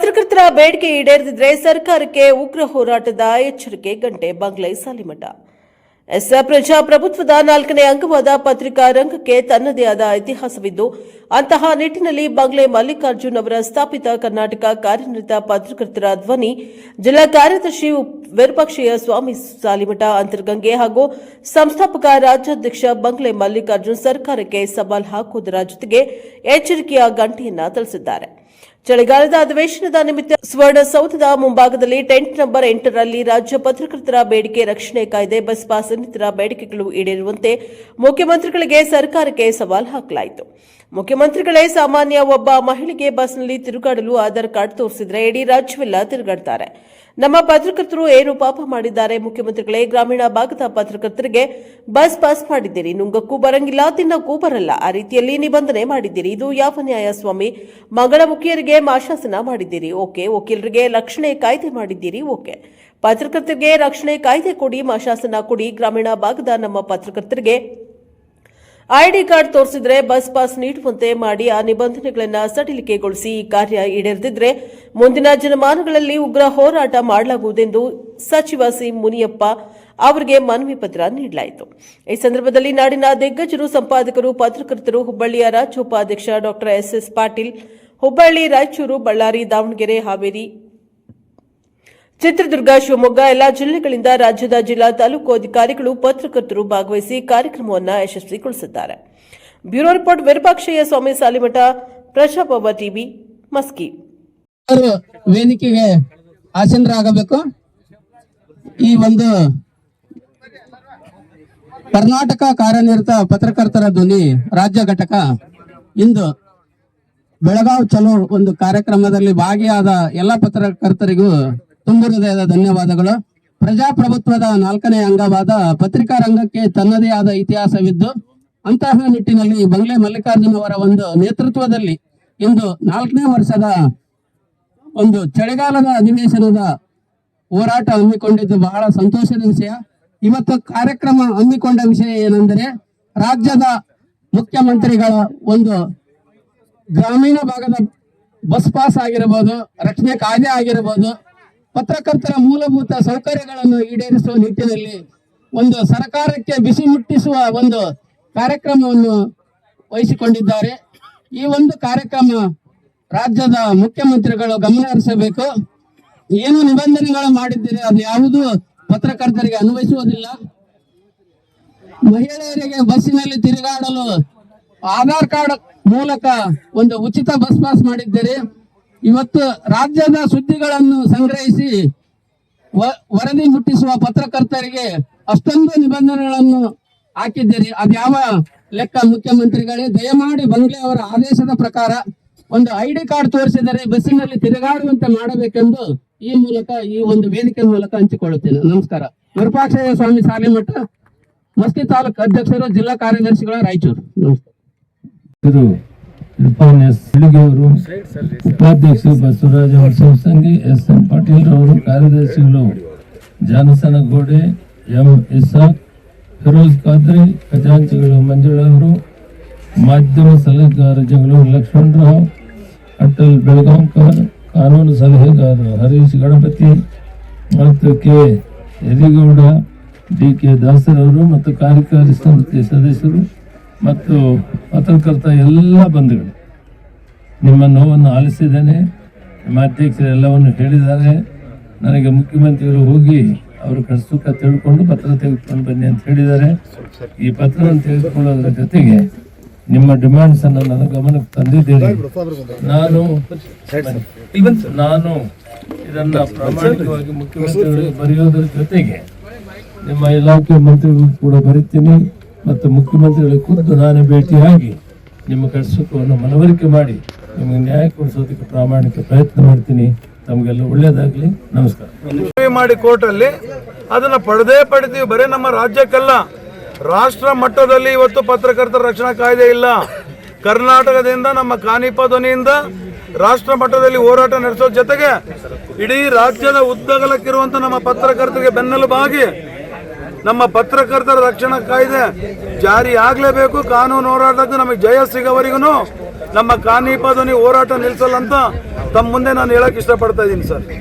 ಪತ್ರಕರ್ತರ ಬೇಡಿಕೆ ಈಡೇರದಿದ್ರೆ ಸರ್ಕಾರಕ್ಕೆ ಉಗ್ರ ಹೋರಾಟದ ಎಚ್ಚರಿಕೆ, ಗಂಟೆ, ಬಂಗ್ಲೆ, ಸಾಲಿಮಠ. ಎಸ್. ಪ್ರಜಾಪ್ರಭುತ್ವದ ನಾಲ್ಕನೇ ಅಂಗವಾದ ಪತ್ರಿಕಾ ರಂಗಕ್ಕೆ ತನ್ನದೇ ಆದ ಇತಿಹಾಸವಿದ್ದು, ಅಂತಹ ನಿಟ್ಟಿನಲ್ಲಿ ಬಂಗ್ಲೆ ಮಲ್ಲಿಕಾರ್ಜುನ್ ಅವರ ಸ್ಥಾಪಿತ ಕರ್ನಾಟಕ ಕಾರ್ಯನಿರತ ಪತ್ರಕರ್ತರ ಧ್ವನಿ, ಜಿಲ್ಲಾ ಕಾರ್ಯದರ್ಶಿ ವಿರಪಕ್ಷೀಯ ಸ್ವಾಮಿ ಸಾಲಿಮಠ ಅಂತರ್ಗಂಗೆ ಹಾಗೂ ಸಂಸ್ಥಾಪಕ ರಾಜ್ಯಾಧ್ಯಕ್ಷ ಬಂಗ್ಲೆ ಮಲ್ಲಿಕಾರ್ಜುನ್ ಸರ್ಕಾರಕ್ಕೆ ಸವಾಲ್ ಹಾಕುವುದರ ಜೊತೆಗೆ ಎಚ್ಚರಿಕೆಯ ಗಂಟೆಯನ್ನ ತಿಳಿಸಿದ್ದಾರೆ ಚಳಿಗಾಲದ ಅಧಿವೇಶನದ ನಿಮಿತ್ತ ಸ್ವರ್ಣಸೌಧದ ಮುಂಭಾಗದಲ್ಲಿ ಟೆಂಟ್ ನಂಬರ್ ಎಂಟರಲ್ಲಿ ರಾಜ್ಯ ಪತ್ರಕರ್ತರ ಬೇಡಿಕೆ ರಕ್ಷಣೆ ಕಾಯ್ದೆ, ಬಸ್ ಪಾಸ್ ಇನ್ನಿತರ ಬೇಡಿಕೆಗಳು ಈಡೇರುವಂತೆ ಮುಖ್ಯಮಂತ್ರಿಗಳಿಗೆ ಸರ್ಕಾರಕ್ಕೆ ಸವಾಲ್ ಹಾಕಲಾಯಿತು. ಮುಖ್ಯಮಂತ್ರಿಗಳೇ ಸಾಮಾನ್ಯ ಒಬ್ಬ ಮಹಿಳೆಗೆ ಬಸ್ನಲ್ಲಿ ತಿರುಗಾಡಲು ಆಧಾರ್ ಕಾರ್ಡ್ ತೋರಿಸಿದ್ರೆ ಇಡೀ ರಾಜ್ಯವೆಲ್ಲ ತಿರುಗಾಡ್ತಾರೆ. ನಮ್ಮ ಪತ್ರಕರ್ತರು ಏನು ಪಾಪ ಮಾಡಿದ್ದಾರೆ? ಮುಖ್ಯಮಂತ್ರಿಗಳೇ, ಗ್ರಾಮೀಣ ಭಾಗದ ಪತ್ರಕರ್ತರಿಗೆ ಬಸ್ ಪಾಸ್ ಮಾಡಿದ್ದೀರಿ. ನುಂಗಕ್ಕೂ ಬರಂಗಿಲ್ಲ, ತಿನ್ನಕ್ಕೂ ಬರಲ್ಲ. ಆ ರೀತಿಯಲ್ಲಿ ನಿಬಂಧನೆ ಮಾಡಿದ್ದೀರಿ. ಇದು ಯಾವ ನ್ಯಾಯ ಸ್ವಾಮಿ ಮಂಗಳಮುಖಿಯರಿಗೆ ಮಾಶಾಸನ ಮಾಡಿದ್ದೀರಿ, ಓಕೆ. ವಕೀಲರಿಗೆ ರಕ್ಷಣೆ ಕಾಯ್ದೆ ಮಾಡಿದ್ದೀರಿ, ಓಕೆ. ಪತ್ರಕರ್ತರಿಗೆ ರಕ್ಷಣೆ ಕಾಯ್ದೆ ಕೊಡಿ, ಮಾಶಾಸನ ಕೊಡಿ. ಗ್ರಾಮೀಣ ಭಾಗದ ನಮ್ಮ ಪತ್ರಕರ್ತರಿಗೆ ಐಡಿ ಕಾರ್ಡ್ ತೋರಿಸಿದ್ರೆ ಬಸ್ ಪಾಸ್ ನೀಡುವಂತೆ ಮಾಡಿ ಆ ನಿಬಂಧನೆಗಳನ್ನು ಸಡಿಲಿಕೆಗೊಳಿಸಿ ಈ ಕಾರ್ಯ ಈಡೇರದಿದ್ರೆ ಮುಂದಿನ ಜನಮಾನಗಳಲ್ಲಿ ಉಗ್ರ ಹೋರಾಟ ಮಾಡಲಾಗುವುದೆಂದು ಸಚಿವ ಸಿ ಮುನಿಯಪ್ಪ ಅವರಿಗೆ ಮನವಿ ಪತ್ರ ನೀಡಲಾಯಿತು. ಈ ಸಂದರ್ಭದಲ್ಲಿ ನಾಡಿನ ದಿಗ್ಗಜರು, ಸಂಪಾದಕರು, ಪತ್ರಕರ್ತರು, ಹುಬ್ಬಳ್ಳಿಯ ರಾಜ್ಯ ಉಪಾಧ್ಯಕ್ಷ ಡಾ ಎಸ್ಎಸ್ ಪಾಟೀಲ್ ಹುಬ್ಬಳ್ಳಿ, ರಾಯಚೂರು, ಬಳ್ಳಾರಿ, ದಾವಣಗೆರೆ, ಹಾವೇರಿ. ಚಿತ್ರದುರ್ಗ, ಶಿವಮೊಗ್ಗ ಎಲ್ಲಾ ಜಿಲ್ಲೆಗಳಿಂದ ರಾಜ್ಯದ ಜಿಲ್ಲಾ ತಾಲೂಕು ಅಧಿಕಾರಿಗಳು ಪತ್ರಕರ್ತರು ಭಾಗವಹಿಸಿ ಕಾರ್ಯಕ್ರಮವನ್ನು ಯಶಸ್ವಿಗೊಳಿಸಿದ್ದಾರೆ. ಬ್ಯೂರೋ ರಿಪೋರ್ಟ್, ವಿರೂಪಾಕ್ಷಯ್ಯ ಸ್ವಾಮಿ, ಸಾಲಿಮಠ ಪ್ರಜಾಪವ ಟಿವಿ, ಮಸ್ಕಿ. ವೇದಿಕೆಗೆ ಆಸೀನರಾಗಬೇಕು. ಈ ಒಂದು ಕರ್ನಾಟಕ ಕಾರ್ಯನಿರತ ಪತ್ರಕರ್ತರ ಧ್ವನಿ ರಾಜ್ಯ ಘಟಕ ಇಂದು ಬೆಳಗಾವ್ ಚಲೋ ಒಂದು ಕಾರ್ಯಕ್ರಮದಲ್ಲಿ ಭಾಗಿಯಾದ ಎಲ್ಲ ಪತ್ರಕರ್ತರಿಗೂ ತುಂಬು ಹೃದಯದ ಧನ್ಯವಾದಗಳು. ಪ್ರಜಾಪ್ರಭುತ್ವದ ನಾಲ್ಕನೇ ಅಂಗವಾದ ಪತ್ರಿಕಾ ರಂಗಕ್ಕೆ ತನ್ನದೇ ಆದ ಇತಿಹಾಸವಿದ್ದು, ಅಂತಹ ನಿಟ್ಟಿನಲ್ಲಿ ಬಂಗ್ಲೆ ಮಲ್ಲಿಕಾರ್ಜುನ್ ಅವರ ಒಂದು ನೇತೃತ್ವದಲ್ಲಿ ಇಂದು ನಾಲ್ಕನೇ ವರ್ಷದ ಒಂದು ಚಳಿಗಾಲದ ಅಧಿವೇಶನದ ಹೋರಾಟ ಹಮ್ಮಿಕೊಂಡಿದ್ದು ಬಹಳ ಸಂತೋಷದ ವಿಷಯ. ಇವತ್ತು ಕಾರ್ಯಕ್ರಮ ಹಮ್ಮಿಕೊಂಡ ವಿಷಯ ಏನೆಂದರೆ, ರಾಜ್ಯದ ಮುಖ್ಯಮಂತ್ರಿಗಳ ಒಂದು ಗ್ರಾಮೀಣ ಭಾಗದ ಬಸ್ ಪಾಸ್ ಆಗಿರಬಹುದು ರಕ್ಷಣೆ ಕಾಯ್ದೆ ಆಗಿರಬಹುದು ಪತ್ರಕರ್ತರ ಮೂಲಭೂತ ಸೌಕರ್ಯಗಳನ್ನು ಈಡೇರಿಸುವ ನಿಟ್ಟಿನಲ್ಲಿ ಒಂದು ಸರ್ಕಾರಕ್ಕೆ ಬಿಸಿ ಮುಟ್ಟಿಸುವ ಒಂದು ಕಾರ್ಯಕ್ರಮವನ್ನು ವಹಿಸಿಕೊಂಡಿದ್ದಾರೆ. ಈ ಒಂದು ಕಾರ್ಯಕ್ರಮ ರಾಜ್ಯದ ಮುಖ್ಯಮಂತ್ರಿಗಳು ಗಮನ ಹರಿಸಬೇಕು. ಏನು ನಿಬಂಧನೆಗಳು ಮಾಡಿದ್ದೀರಿ, ಅದು ಯಾವುದು ಪತ್ರಕರ್ತರಿಗೆ ಅನ್ವಯಿಸುವುದಿಲ್ಲ. ಮಹಿಳೆಯರಿಗೆ ಬಸ್ಸಿನಲ್ಲಿ ತಿರುಗಾಡಲು ಆಧಾರ್ ಕಾರ್ಡ್ ಮೂಲಕ ಒಂದು ಉಚಿತ ಬಸ್ ಪಾಸ್ ಮಾಡಿದ್ದೀರಿ ಇವತ್ತು ರಾಜ್ಯದ ಸುದ್ದಿಗಳನ್ನು ಸಂಗ್ರಹಿಸಿ ವರದಿ ಮುಟ್ಟಿಸುವ ಪತ್ರಕರ್ತರಿಗೆ ಅಷ್ಟೊಂದು ನಿಬಂಧನೆಗಳನ್ನು ಹಾಕಿದ್ದೀರಿ. ಅದ್ಯಾವ ಲೆಕ್ಕ? ಮುಖ್ಯಮಂತ್ರಿಗಳೇ, ದಯಮಾಡಿ ಬಂಗ್ಲೆ ಅವರ ಆದೇಶದ ಪ್ರಕಾರ ಒಂದು ಐ ಡಿ ಕಾರ್ಡ್ ತೋರಿಸಿದರೆ ಬಸ್ಸಿನಲ್ಲಿ ತಿರುಗಾಡುವಂತೆ ಮಾಡಬೇಕೆಂದು ಈ ಮೂಲಕ, ಈ ಒಂದು ವೇದಿಕೆ ಮೂಲಕ ಹಂಚಿಕೊಳ್ಳುತ್ತೇನೆ. ನಮಸ್ಕಾರ. ವಿರೂಪಾಕ್ಷಯ್ಯ ಸ್ವಾಮಿ ಸಾಲಿಮಠ ಮಸ್ತಿ ತಾಲೂಕು ಅಧ್ಯಕ್ಷರು, ಜಿಲ್ಲಾ ಕಾರ್ಯದರ್ಶಿಗಳು ರಾಯಚೂರು. ನಮಸ್ಕಾರ. ಅವರು ಉಪಾಧ್ಯಕ್ಷರು ಬಸವರಾಜ ಸಂಘಿ ಎಸ್ ಎಂ ಪಾಟೀಲ್ ಅವರು ಕಾರ್ಯದರ್ಶಿಗಳು ಜಾನಸನಗೋಡೆ ಎಂ ಇಸಾಕ್, ಫಿರೋಜ್ ಖಾದ್ರಿ, ಖಜಾಂಚಿಗಳು ಮಂಜುಳಾ ಅವರು, ಮಾಧ್ಯಮ ಸಲಹೆಗಾರ ಲಕ್ಷ್ಮಣ್ ರಾವ್, ಅಟಲ್ ಬೆಳಗಾಂಕರ್, ಕಾನೂನು ಸಲಹೆಗಾರರು ಹರೀಶ್ ಗಣಪತಿ ಮತ್ತು ಕೆ ಯರಿಗೌಡ, ಡಿ ಕೆ ದಾಸರವರು ಮತ್ತು ಕಾರ್ಯಕಾರಿ ಸಮಿತಿ ಸದಸ್ಯರು ಮತ್ತು ಪತ್ರಕರ್ತ ಎಲ್ಲ ಬಂಧುಗಳು. ನಿಮ್ಮ ನೋವನ್ನು ಆಲಿಸಿದ್ದೇನೆ. ನಿಮ್ಮ ಅಧ್ಯಕ್ಷರು ಎಲ್ಲವನ್ನು ಹೇಳಿದ್ದಾರೆ. ನನಗೆ ಮುಖ್ಯಮಂತ್ರಿಗಳು ಹೋಗಿ ಅವರು ಕಷ್ಟ ಸುಖ ತಿಳ್ಕೊಂಡು ಪತ್ರ ತೆಗೆದುಕೊಂಡು ಬನ್ನಿ ಅಂತ ಹೇಳಿದ್ದಾರೆ. ಈ ಪತ್ರವನ್ನು ತೆಗೆದುಕೊಳ್ಳೋದ್ರ ಜೊತೆಗೆ ನಿಮ್ಮ ಡಿಮ್ಯಾಂಡ್ಸ್ ಅನ್ನು ನನ್ನ ಗಮನಕ್ಕೆ ತಂದಿದ್ದೇನೆ. ನಾನು ನಾನು ಇದನ್ನ ಪ್ರಾಮಾಣಿಕವಾಗಿ ಮುಖ್ಯಮಂತ್ರಿಗಳಿಗೆ ಬರೆಯೋದ್ರ ಜೊತೆಗೆ ನಿಮ್ಮ ಇಲಾಖೆ ಮಂತ್ರಿಗಳು ಕೂಡ ಬರೀತೀನಿ. ಮತ್ತು ಮುಖ್ಯಮಂತ್ರಿಗಳಿಗೆ ಖುದ್ದು ನಾನೇ ಭೇಟಿಯಾಗಿ ನಿಮ್ಮ ಕಷ್ಟವನ್ನು ಮನವರಿಕೆ ಮಾಡಿ ನಿಮಗೆ ನ್ಯಾಯ ಕೊಡಿಸೋದಕ್ಕೆ ಪ್ರಾಮಾಣಿಕ ಪ್ರಯತ್ನ ಮಾಡ್ತೀನಿ. ತಮಗೆಲ್ಲ ಒಳ್ಳೇದಾಗ್ಲಿ ನಮಸ್ಕಾರ. ಮಾಡಿ ಕೋರ್ಟಲ್ಲಿ ಅದನ್ನ ಪಡೆದೇ ಪಡಿತೀವಿ. ಬರೀ ನಮ್ಮ ರಾಜ್ಯಕ್ಕಲ್ಲ. ರಾಷ್ಟ್ರ ಮಟ್ಟದಲ್ಲಿ ಇವತ್ತು ಪತ್ರಕರ್ತರ ರಕ್ಷಣಾ ಕಾಯ್ದೆ ಇಲ್ಲ. ಕರ್ನಾಟಕದಿಂದ, ನಮ್ಮ ಕಾನಿಪ ಧ್ವನಿಯಿಂದ ರಾಷ್ಟ್ರ ಮಟ್ಟದಲ್ಲಿ ಹೋರಾಟ ನಡೆಸೋ ಜೊತೆಗೆ ಇಡೀ ರಾಜ್ಯದ ಉದ್ದಗಲಕ್ಕಿರುವಂಥ ನಮ್ಮ ಪತ್ರಕರ್ತರಿಗೆ ಬೆನ್ನೆಲುಬಾಗಿ ನಮ್ಮ ಪತ್ರಕರ್ತರ ರಕ್ಷಣಾ ಕಾಯ್ದೆ ಜಾರಿ ಆಗ್ಲೇಬೇಕು. ಕಾನೂನು ಹೋರಾಟದ್ದು ನಮಗೆ ಜಯ ಸಿಗೋವರೆಗೂ ನಮ್ಮ ಕಾನೀಪ ಧ್ವನಿ ಹೋರಾಟ ನಿಲ್ಲಿಸಲ್ಲ ಅಂತ ತಮ್ಮ ಮುಂದೆ ನಾನು ಹೇಳಕ್ ಇಷ್ಟಪಡ್ತಾ ಇದ್ದೀನಿ ಸರ್.